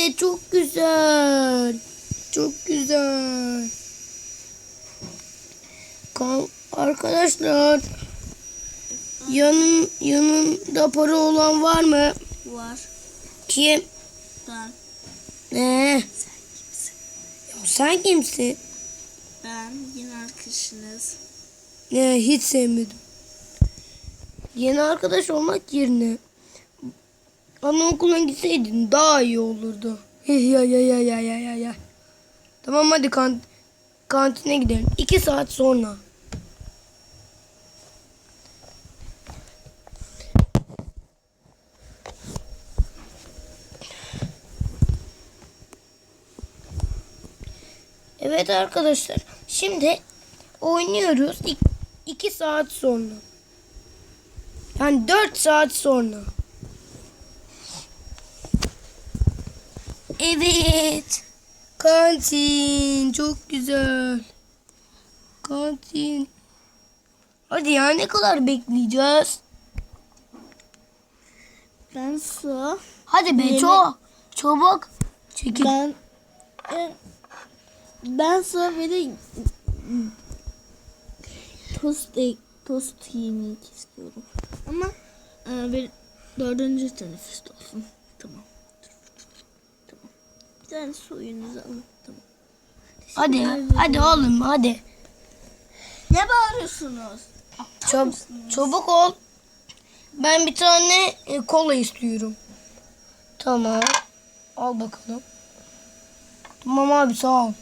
Evet çok güzel. Çok güzel. Kan- Arkadaşlar yanın yanında para olan var mı? Var. Kim? Ben. Ne? Ya sen kimsin? Ben yine arkadaşınız. Ne hiç sevmedim. Yeni arkadaş olmak yerine anaokuluna gitseydin daha iyi olurdu. ya ya ya ya ya ya ya. Tamam hadi kan kantine gidelim. İki saat sonra. Evet arkadaşlar. Şimdi oynuyoruz. İk- iki saat sonra. Yani dört saat sonra. Evet. Kantin. Çok güzel. Kantin. Hadi ya ne kadar bekleyeceğiz? Ben su. Hadi be Yemek- çok. Çabuk. Çekil. Ben e, ben su ve de tost tost yemek istiyorum. Ama e, bir dördüncü teneffüs olsun. Tamam. Tane suyunuzu. Tamam. Hadi ederim. hadi oğlum hadi. Ne bağırıyorsunuz? Çab çabuk ol. Ben bir tane e, kola istiyorum. Tamam. Al bakalım. Tamam abi sağ ol.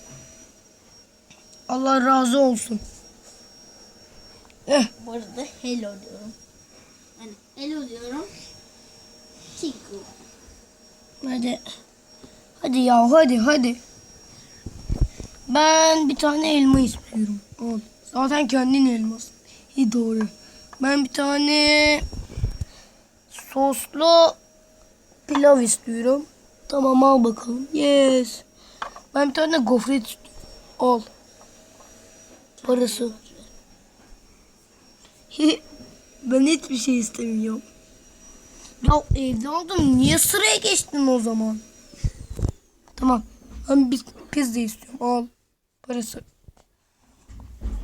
Allah razı olsun. Eh, Bu arada hello diyorum. Yani hello diyorum. Chiku. hadi. Hadi ya hadi hadi. Ben bir tane elma istiyorum. Al. Zaten kendin elması. İyi doğru. Ben bir tane soslu pilav istiyorum. Tamam al bakalım. Yes. Ben bir tane gofret istiyorum. Al. Parası. ben hiçbir şey istemiyorum. Ya evde oldum. Niye sıraya geçtin o zaman? Tamam. Ben bir pizza istiyorum. Al. Parası.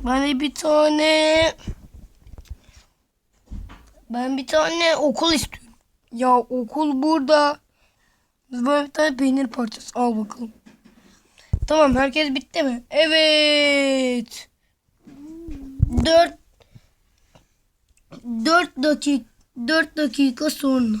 De bir tane... Ben bir tane okul istiyorum. Ya okul burada. Böyle bir tane peynir parçası. Al bakalım. Tamam herkes bitti mi? Evet. Dört dört dakika dört dakika sonra.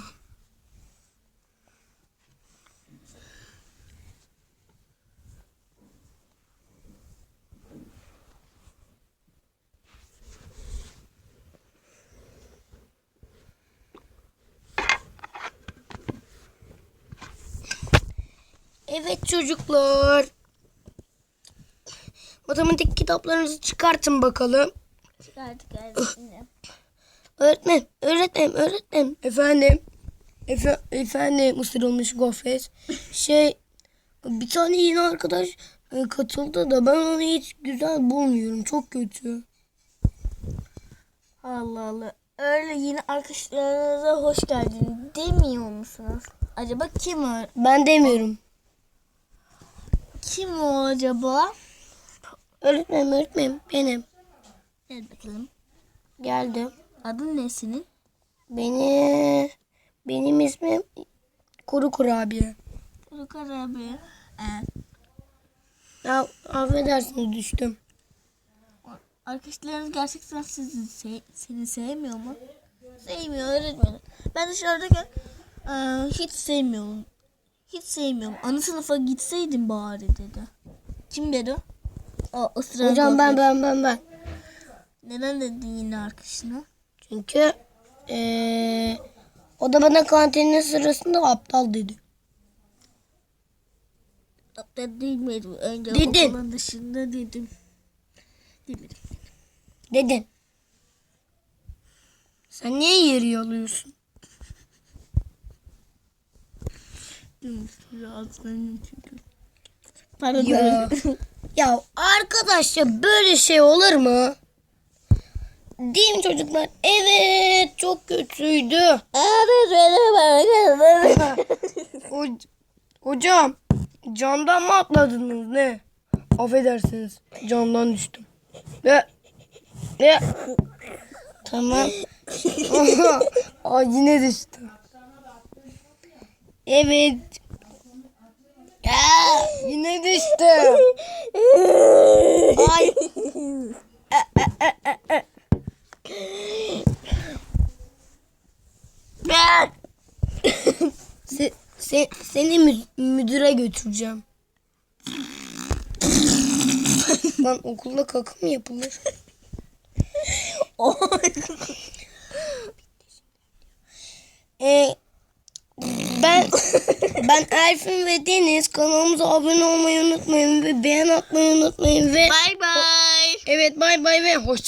Evet çocuklar. Matematik kitaplarınızı çıkartın bakalım. Çıkardık geldi. Öğretmen, öğretmen, öğretmen. Efendim. Efe, efendim mısır olmuş gofret. Şey bir tane yeni arkadaş e, katıldı da ben onu hiç güzel bulmuyorum. Çok kötü. Allah Allah. Öyle yine arkadaşlarınıza hoş geldin demiyor musunuz? Acaba kim o? Ben demiyorum. Kim o acaba? Öğretmenim, öğretmenim benim. Gel bakalım. Geldim. Adın ne senin? Beni benim ismim Kuru Kurabiye. Rukar abi. Ee, Ya affedersiniz düştüm. arkadaşlarınız gerçekten sizi se- seni sevmiyor mu? Sevmiyor öğretmenim. Ben dışarıdayken ee, hiç sevmiyorum. Hiç sevmiyorum. Ana sınıfa gitseydim bari dedi. Kim dedi? O ısrar Hocam ben ben ben ben. Neden dedin yine arkadaşına? Çünkü eee, o da bana kantinin sırasında aptal dedi. Ben değilmedim. Önce Dedin. okulun dışında dedim. Demedim. Dedin. Sen niye yeri alıyorsun? Dedim. Rahatsızlanıyorum çünkü. Pardon. Ya. ya arkadaşlar böyle şey olur mu? Değil mi çocuklar? Evet çok kötüydü. Hocam camdan mı atladınız ne? Affedersiniz camdan düştüm. Ve ve tamam. Aa, yine düştüm. Evet. Ya, yine düştüm. Ay. Ben. Se, se, seni mü- müdüre götüreceğim. Lan okulda kaka mı yapılır? Ee, ben Elfin ve Deniz kanalımıza abone olmayı unutmayın ve beğen atmayı unutmayın ve Bye bye. evet bay bay ve hoşça